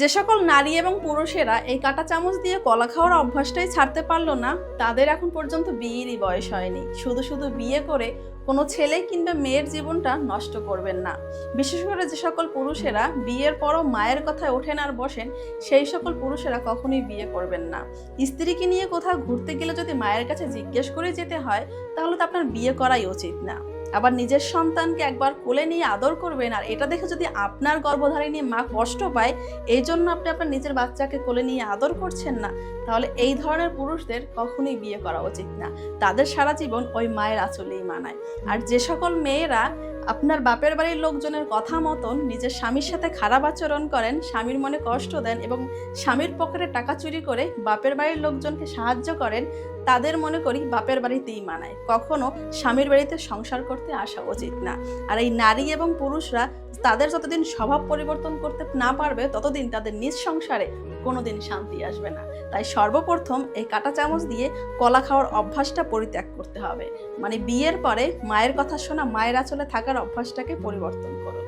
যে সকল নারী এবং পুরুষেরা এই কাঁটা চামচ দিয়ে কলা খাওয়ার অভ্যাসটাই ছাড়তে পারল না, তাদের এখন পর্যন্ত বিয়েরই বয়স হয়নি। শুধু শুধু বিয়ে করে কোনো ছেলে কিংবা মেয়ের জীবনটা নষ্ট করবেন না। বিশেষ করে যে সকল পুরুষেরা বিয়ের পরও মায়ের কথায় ওঠেন আর বসেন, সেই সকল পুরুষেরা কখনোই বিয়ে করবেন না। স্ত্রীকে নিয়ে কোথাও ঘুরতে গেলে যদি মায়ের কাছে জিজ্ঞেস করে যেতে হয়, তাহলে তো আপনার বিয়ে করাই উচিত না। আবার নিজের সন্তানকে একবার কোলে নিয়ে আদর করবেন, আর এটা দেখে যদি আপনার গর্ভধারিণী মা কষ্ট পায়, এই জন্য আপনি আপনার নিজের বাচ্চাকে কোলে নিয়ে আদর করছেন না, তাহলে এই ধরনের পুরুষদের কখনোই বিয়ে করা উচিত না। তাদের সারা জীবন ওই মায়ের আঁচলেই মানায়। আর যে সকল মেয়েরা আপনার বাপের বাড়ির লোকজনের কথা মতন নিজের স্বামীর সাথে খারাপ আচরণ করেন, স্বামীর মনে কষ্ট দেন এবং স্বামীর পকেটে টাকা চুরি করে বাপের বাড়ির লোকজনকে সাহায্য করেন, তাদের মনে করি বাপের বাড়িতেই মানায়। কখনো স্বামীর বাড়িতে সংসার করতে আসা উচিত না। আর এই নারী এবং পুরুষরা তাদের যতদিন স্বভাব পরিবর্তন করতে না পারবে, ততদিন তাদের নিজ সংসারে কোনোদিন শান্তি আসবে না। তাই সর্বপ্রথম এই কাঁটা চামচ দিয়ে কলা খাওয়ার অভ্যাসটা পরিত্যাগ করতে হবে। মানে বিয়ের পরে মায়ের কথা শোনা, মায়ের আচলে থাকার অভ্যাসটাকে পরিবর্তন করুন।